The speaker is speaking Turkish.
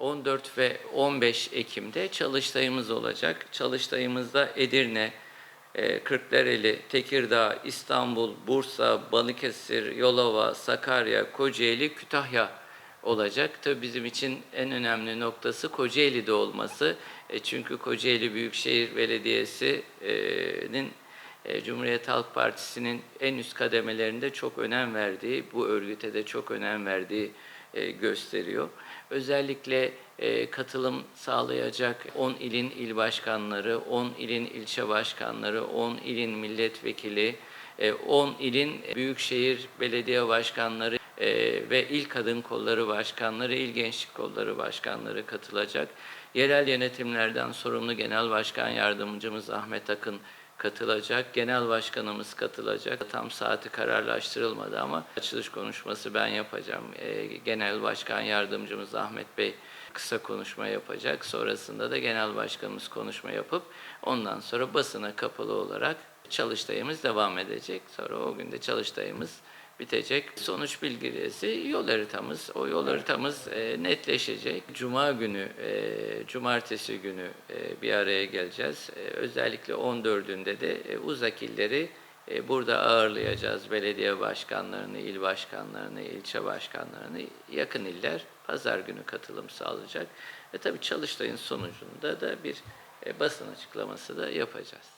14 ve 15 Ekim'de çalıştayımız olacak. Çalıştayımızda Edirne, e, Kırklareli, Tekirdağ, İstanbul, Bursa, Balıkesir, Yolova, Sakarya, Kocaeli, Kütahya olacak. Tabii bizim için en önemli noktası Kocaeli'de olması. E, Çünkü Kocaeli Büyükşehir Belediyesi'nin e, Cumhuriyet Halk Partisi'nin en üst kademelerinde çok önem verdiği, bu örgüte de çok önem verdiği e, gösteriyor. Özellikle e, katılım sağlayacak 10 ilin il başkanları, 10 ilin ilçe başkanları, 10 ilin milletvekili, e, 10 ilin büyükşehir belediye başkanları e, ve il kadın kolları başkanları, il gençlik kolları başkanları katılacak. Yerel yönetimlerden sorumlu genel başkan yardımcımız Ahmet Akın katılacak. Genel başkanımız katılacak. Tam saati kararlaştırılmadı ama açılış konuşması ben yapacağım. Ee, Genel başkan yardımcımız Ahmet Bey kısa konuşma yapacak. Sonrasında da genel başkanımız konuşma yapıp ondan sonra basına kapalı olarak çalıştayımız devam edecek. Sonra o günde çalıştayımız bitecek. Sonuç bildirisi yol haritamız. O yol haritamız e, netleşecek. Cuma günü, e, cumartesi günü e, bir araya geleceğiz. E, özellikle 14'ünde de e, uzak illeri e, burada ağırlayacağız. Belediye başkanlarını, il başkanlarını, ilçe başkanlarını. Yakın iller pazar günü katılım sağlayacak. Ve tabii çalıştayın sonucunda da bir e, basın açıklaması da yapacağız.